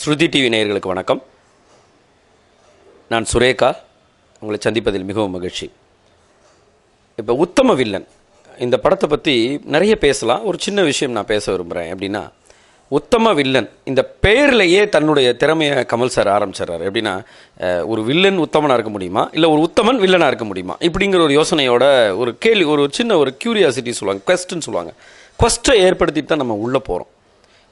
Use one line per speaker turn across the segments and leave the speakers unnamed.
ஸ்ருதி TV நேயர்களுக்கு வணக்கம். நான் சுரேகா. உங்களை சந்திப்பதில் மிகவும் மகிழ்ச்சி. இப்போ உத்தம வில்லன் இந்த படத்தை பற்றி நிறைய பேசலாம். ஒரு சின்ன விஷயம் நான் பேச விரும்புகிறேன் எப்படின்னா உத்தம வில்லன் இந்த பெயர்லேயே தன்னுடைய திறமையை கமல் சார் ஆரம்பிச்சிடுறாரு. எப்படின்னா ஒரு வில்லன் உத்தமனாக இருக்க முடியுமா? இல்லை ஒரு உத்தமன் வில்லனாக இருக்க முடியுமா? இப்படிங்கிற ஒரு யோசனையோட ஒரு கேள்வி ஒரு சின்ன ஒரு கியூரியாசிட்டி சொல்லுவாங்க கொஸ்டின்னு சொல்லுவாங்க. கொஸ்ட்டை ஏற்படுத்திட்டு தான் நம்ம உள்ளே போகிறோம்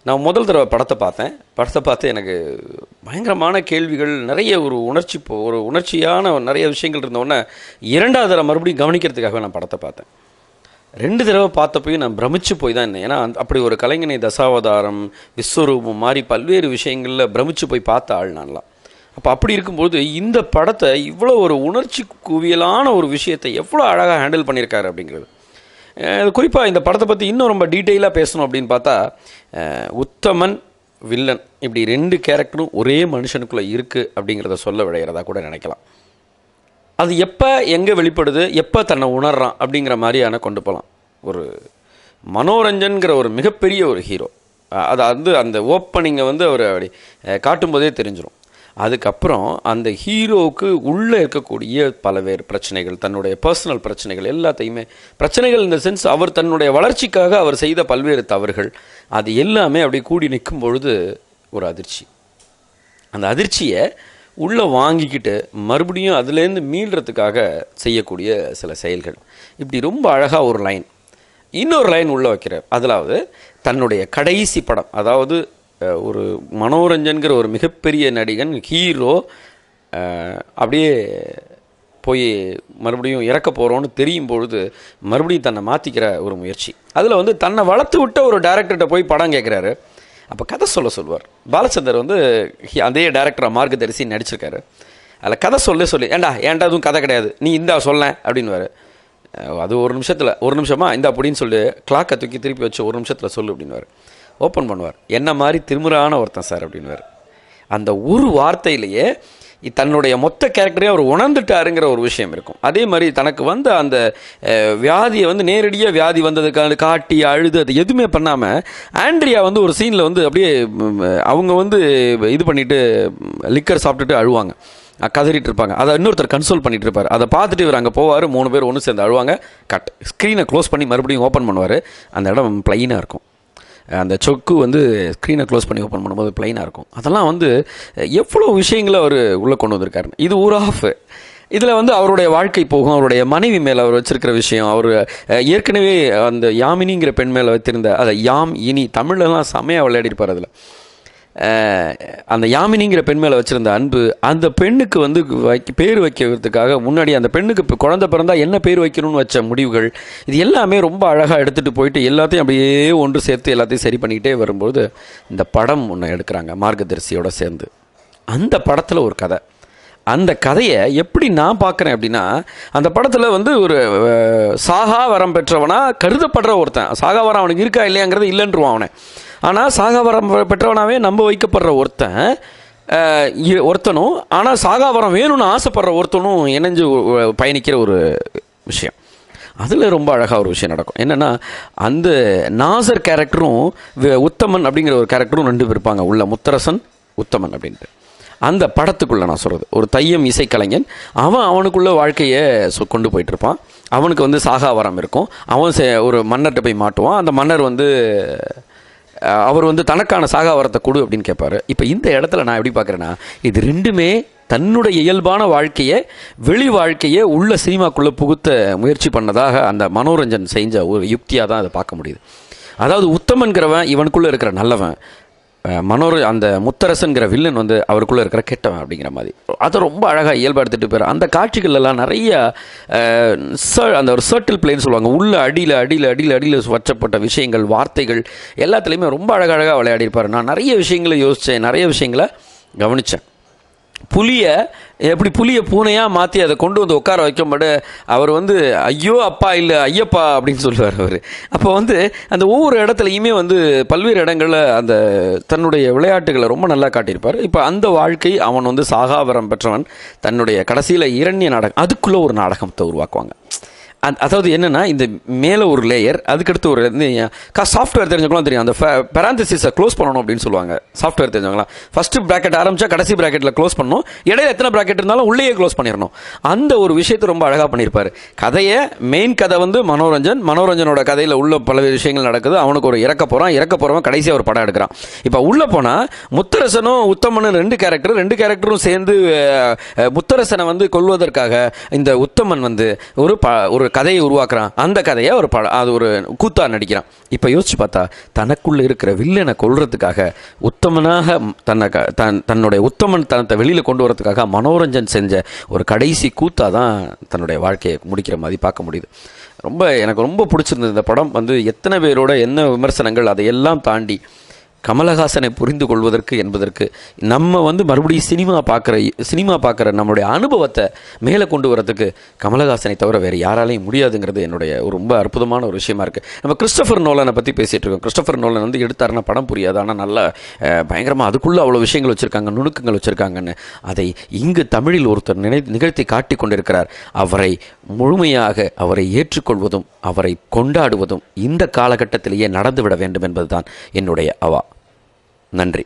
நான் முதல் தடவை படத்தை பார்த்தேன். படத்தை பார்த்து எனக்கு பயங்கரமான கேள்விகள் நிறைய ஒரு உணர்ச்சி போ- ஒரு உணர்ச்சியான நிறைய விஷயங்கள் இருந்தோடனே இரண்டாவது தடவை மறுபடியும் கவனிக்கிறதுக்காக நான் படத்தை பார்த்தேன். ரெண்டு தடவை பார்த்தப்பையும் நான் பிரமிச்சு போய் தான் இருந்தேன். ஏன்னா அப்படி ஒரு கலைஞனை தசாவதாரம் விஸ்வரூபம் மாதிரி பல்வேறு விஷயங்களில் பிரமிச்சு போய் பார்த்த ஆள் நான்லாம். அப்போ அப்படி இருக்கும்போது இந்த படத்தை இவ்வளோ ஒரு உணர்ச்சி குவியலான ஒரு விஷயத்தை எவ்வளோ அழகாக ஹேண்டில் பண்ணியிருக்காரு அப்படிங்கிறது. குறிப்பாக இந்த படத்தை பற்றி இன்னும் ரொம்ப டீட்டெயிலாக பேசணும் அப்படின்னு பார்த்தா உத்தமன் வில்லன் இப்படி ரெண்டு கேரக்டரும் ஒரே மனுஷனுக்குள்ளே இருக்குது அப்படிங்கிறத சொல்ல விளையிறதா கூட நினைக்கலாம். அது எப்போ எங்கே வெளிப்படுது எப்போ தன்னை உணர்றான் அப்படிங்கிற மாதிரியான கொண்டு போகலாம் ஒரு மனோரஞ்சன்கிற ஒரு மிகப்பெரிய ஒரு ஹீரோ அது வந்து அந்த ஓப்பனிங்கை வந்து அவர் அப்படி காட்டும்போதே தெரிஞ்சிடும் அதுக்கப்புறம் அந்த ஹீரோவுக்கு உள்ளே இருக்கக்கூடிய பலவேறு பிரச்சனைகள் தன்னுடைய பர்சனல் பிரச்சனைகள் எல்லாத்தையுமே பிரச்சனைகள் இந்த சென்ஸ் அவர் தன்னுடைய வளர்ச்சிக்காக அவர் செய்த பல்வேறு தவறுகள் அது எல்லாமே அப்படி கூடி நிற்கும் பொழுது ஒரு அதிர்ச்சி. அந்த அதிர்ச்சியை உள்ளே வாங்கிக்கிட்டு மறுபடியும் அதுலேருந்து மீள்றதுக்காக செய்யக்கூடிய சில செயல்கள். இப்படி ரொம்ப அழகாக ஒரு லைன் இன்னொரு லைன் உள்ளே வைக்கிறார். அதாவது தன்னுடைய கடைசி படம் அதாவது ஒரு மனோரஞ்சன்கிற ஒரு மிகப்பெரிய நடிகன் ஹீரோ அப்படியே போய் மறுபடியும் இறக்க போகிறோன்னு தெரியும் பொழுது மறுபடியும் தன்னை மாற்றிக்கிற ஒரு முயற்சி. அதில் வந்து தன்னை வளர்த்து விட்ட ஒரு டேரக்டர்கிட்ட போய் படம் கேட்குறாரு அப்போ கதை சொல்ல சொல்லுவார். பாலச்சந்தர் வந்து அதே டேரக்டராக மார்க்கதரிசி நடிச்சிருக்காரு. அதில் கதை சொல்ல சொல்லி ஏண்டா ஏன்டா அதுவும் கதை கிடையாது? நீ இந்தா சொல்ல அப்படின்னுவாரு. அது ஒரு நிமிஷத்தில் ஒரு நிமிஷமா இந்த அப்படின்னு சொல்லி கிளாக்கை தூக்கி திருப்பி வச்சு ஒரு நிமிஷத்தில் சொல்லு அப்படின்னுவார். ஓப்பன் பண்ணுவார். என்ன மாதிரி திருமுறான ஒருத்தன் சார் அப்படின்னுவார். அந்த ஒரு வார்த்தையிலேயே தன்னுடைய மொத்த கேரக்டரையும் அவர் உணர்ந்துட்டாருங்கிற ஒரு விஷயம் இருக்கும். அதே மாதிரி தனக்கு வந்த அந்த வியாதியை வந்து நேரடியாக வியாதி வந்ததுக்கான காட்டி அழுது அது எதுவுமே பண்ணாமல் ஆண்ட்ரியா வந்து ஒரு சீனில் வந்து அப்படியே அவங்க வந்து இது பண்ணிவிட்டு லிக்கர் சாப்பிட்டுட்டு அழுவாங்க. கதறிட்டு இருப்பாங்க. அதை இன்னொருத்தர் கன்சோல் பண்ணிட்டு இருப்பார். அதை பார்த்துட்டு இவர் அங்கே போவார். மூணு பேர் ஒன்று சேர்ந்து அழுவாங்க. கட் ஸ்க்ரீனை க்ளோஸ் பண்ணி மறுபடியும் ஓப்பன் பண்ணுவார். அந்த இடம் ப்ளைனாக இருக்கும். அந்த சொக்கு வந்து ஸ்க்ரீனை க்ளோஸ் பண்ணி ஓப்பன் பண்ணும்போது ப்ளைனாக இருக்கும். அதெல்லாம் வந்து எவ்வளோ விஷயங்களை அவர் உள்ளே கொண்டு வந்திருக்காரு இது ஒரு ஆஃப் இதில் வந்து அவருடைய வாழ்க்கை போகும் அவருடைய மனைவி மேலே அவர் வச்சிருக்கிற விஷயம் அவர் ஏற்கனவே அந்த யாமினிங்கிற பெண் மேலே வைத்திருந்த அதை யாம் இனி தமிழ்லலாம் செமையாக விளையாடிருப்பார் அதில். அந்த யாமினிங்கிற பெண் மேலே வச்சுருந்த அன்பு அந்த பெண்ணுக்கு வந்து வைக்க பேர் வைக்கிறதுக்காக முன்னாடி அந்த பெண்ணுக்கு இப்போ குழந்தை பிறந்தா என்ன பேர் வைக்கணும்னு வச்ச முடிவுகள் இது எல்லாமே ரொம்ப அழகாக எடுத்துகிட்டு போயிட்டு எல்லாத்தையும் அப்படியே ஒன்று சேர்த்து எல்லாத்தையும் சரி பண்ணிக்கிட்டே வரும்போது இந்த படம் ஒன்று எடுக்கிறாங்க மார்க்கதரிசியோடு சேர்ந்து. அந்த படத்தில் ஒரு கதை. அந்த கதையை எப்படி நான் பார்க்குறேன் அப்படின்னா அந்த படத்தில் வந்து ஒரு சாகா வரம் பெற்றவனா கருதப்படுற ஒருத்தன். சாகா வரம் அவனுக்கு இருக்கா இல்லையாங்கிறது இல்லைன்றுவான் அவனை. ஆனால் சாகாவரம் பெற்றவனாவே நம்ப வைக்கப்படுற ஒருத்தன் ஒருத்தனும் ஆனால் சாகாவரம் வேணும்னு ஆசைப்படுற ஒருத்தனும் இணைஞ்சு பயணிக்கிற ஒரு விஷயம். அதில் ரொம்ப அழகாக ஒரு விஷயம் நடக்கும். என்னென்னா அந்த நாசர் கேரக்டரும் உத்தமன் அப்படிங்கிற ஒரு கேரக்டரும் ரெண்டு பேர் இருப்பாங்க. உள்ள முத்தரசன் உத்தமன் அப்படின்ட்டு. அந்த படத்துக்குள்ளே நான் சொல்கிறது ஒரு தையம் இசைக்கலைஞன் அவன் அவனுக்குள்ள வாழ்க்கையை சொ- கொண்டு போயிட்டுருப்பான். அவனுக்கு வந்து சாகாவரம் இருக்கும். அவன் செ- ஒரு மன்னர்கிட்ட போய் மாட்டுவான். அந்த மன்னர் வந்து அவர் வந்து தனக்கான சாகாவரத்தை கொடு அப்படின்னு கேட்பாரு இப்போ இந்த இடத்துல நான் எப்படி பார்க்குறேன்னா இது ரெண்டுமே தன்னுடைய இயல்பான வாழ்க்கையை வெளி வாழ்க்கையை உள்ள சினிமாக்குள்ளே புகுத்த முயற்சி பண்ணதாக அந்த மனோரஞ்சன் செஞ்ச ஒரு யுக்தியாக தான் அதை பார்க்க முடியுது. அதாவது உத்தமன்கிறவன் இவனுக்குள்ளே இருக்கிற நல்லவன் மனோர் அந்த முத்தரசன்கிற வில்லன் வந்து அவருக்குள்ளே இருக்கிற கெட்டவன் அப்படிங்கிற மாதிரி. அதை ரொம்ப அழகாக இயல்பாக எடுத்துகிட்டு போயிரு. அந்த காட்சிகளெல்லாம் நிறைய ச- அந்த ஒரு சர்ட்டில் பிளேன்னு சொல்லுவாங்க. உள்ள அடியில் அடியில் அடியில் அடியில் வச்சப்பட்ட விஷயங்கள் வார்த்தைகள் எல்லாத்துலேயுமே ரொம்ப அழகழகாக விளையாடிருப்பார் நான் நிறைய விஷயங்களை யோசித்தேன் நிறைய விஷயங்களை கவனித்தேன் புலியை எப்படி புலியை பூனையாக மாற்றி அதை கொண்டு வந்து உட்கார வைக்கும்போது அவர் வந்து ஐயோ அப்பா இல்லை ஐயப்பா அப்படின்னு சொல்லுவார் அவர். அப்போ வந்து அந்த ஒவ்வொரு இடத்துலையுமே வந்து பல்வேறு இடங்களில் அந்த தன்னுடைய விளையாட்டுகளை ரொம்ப நல்லா காட்டியிருப்பார். இப்போ அந்த வாழ்க்கை அவன் வந்து சாகாவரம் பெற்றவன். தன்னுடைய கடைசியில் இரண்ய நாடகம் அதுக்குள்ளே ஒரு நாடகத்தை உருவாக்குவாங்க. அதாவது என்னென்னா இந்த மேலே ஒரு லேயர் அதுக்கடுத்து ஒரு சாஃப்ட்வேர் தெரிஞ்சவங்களாம் தெரியும். அந்த பெராந்தசிஸை க்ளோஸ் பண்ணணும் அப்படின்னு சொல்லுவாங்க. சாஃப்ட்வேர் தெரிஞ்சவங்களாம் ஃபஸ்ட்டு ப்ராக்கெட் ஆரம்பித்தா கடைசி ப்ராக்கெட்டில் க்ளோஸ் பண்ணணும். இடையில எத்தனை ப்ராக்கெட் இருந்தாலும் உள்ளேயே க்ளோஸ் பண்ணிடணும். அந்த ஒரு விஷயத்தை ரொம்ப அழகாக பண்ணியிருப்பார். கதையை மெயின் கதை வந்து மனோரஞ்சன் மனோரஞ்சனோட கதையில் உள்ள பல விஷயங்கள் நடக்குது. அவனுக்கு ஒரு இறக்க போகிறான் இறக்க போகிறவன் கடைசியாக ஒரு படம் எடுக்கிறான். இப்போ உள்ளே போனால் முத்தரசனும் உத்தமனும் ரெண்டு கேரக்டர் ரெண்டு கேரக்டரும் சேர்ந்து முத்தரசனை வந்து கொல்வதற்காக இந்த உத்தமன் வந்து ஒரு ப ஒரு கதையை உருவாக்குறான். அந்த கதையை ஒரு பட அது ஒரு கூத்தா நடிக்கிறான். இப்போ யோசிச்சு பார்த்தா தனக்குள்ளே இருக்கிற வில்லனை கொள்றதுக்காக உத்தமனாக தன்னை க- தன் தன்னுடைய உத்தமன் தனத்தை வெளியில் கொண்டு வரதுக்காக மனோரஞ்சன் செஞ்ச ஒரு கடைசி கூத்தா தான் தன்னுடைய வாழ்க்கையை முடிக்கிற மாதிரி பார்க்க முடியுது. ரொம்ப எனக்கு ரொம்ப பிடிச்சிருந்தது இந்த படம். வந்து எத்தனை பேரோட என்ன விமர்சனங்கள் அதையெல்லாம் தாண்டி கமலஹாசனை புரிந்து கொள்வதற்கு என்பதற்கு நம்ம வந்து மறுபடியும் சினிமா பார்க்குற சினிமா பார்க்குற நம்மளுடைய அனுபவத்தை மேலே கொண்டு வரதுக்கு கமலஹாசனை தவிர வேறு யாராலையும் முடியாதுங்கிறது என்னுடைய ஒரு ரொம்ப அற்புதமான ஒரு விஷயமா இருக்குது நம்ம கிறிஸ்டபர் நோலனை பற்றி பேசிகிட்டு இருக்கோம். கிறிஸ்டபர் நோலன் வந்து எடுத்தாருன்னா படம் புரியாது. ஆனால் நல்ல பயங்கரமாக அதுக்குள்ளே அவ்வளோ விஷயங்கள் வச்சுருக்காங்க நுணுக்கங்கள் வச்சுருக்காங்கன்னு. அதை இங்கு தமிழில் ஒருத்தர் நினை நிகழ்த்தி காட்டி கொண்டிருக்கிறார். அவரை முழுமையாக அவரை ஏற்றுக்கொள்வதும் அவரை கொண்டாடுவதும் இந்த காலகட்டத்திலேயே நடந்துவிட வேண்டும் என்பதுதான் என்னுடைய அவா. நன்றி.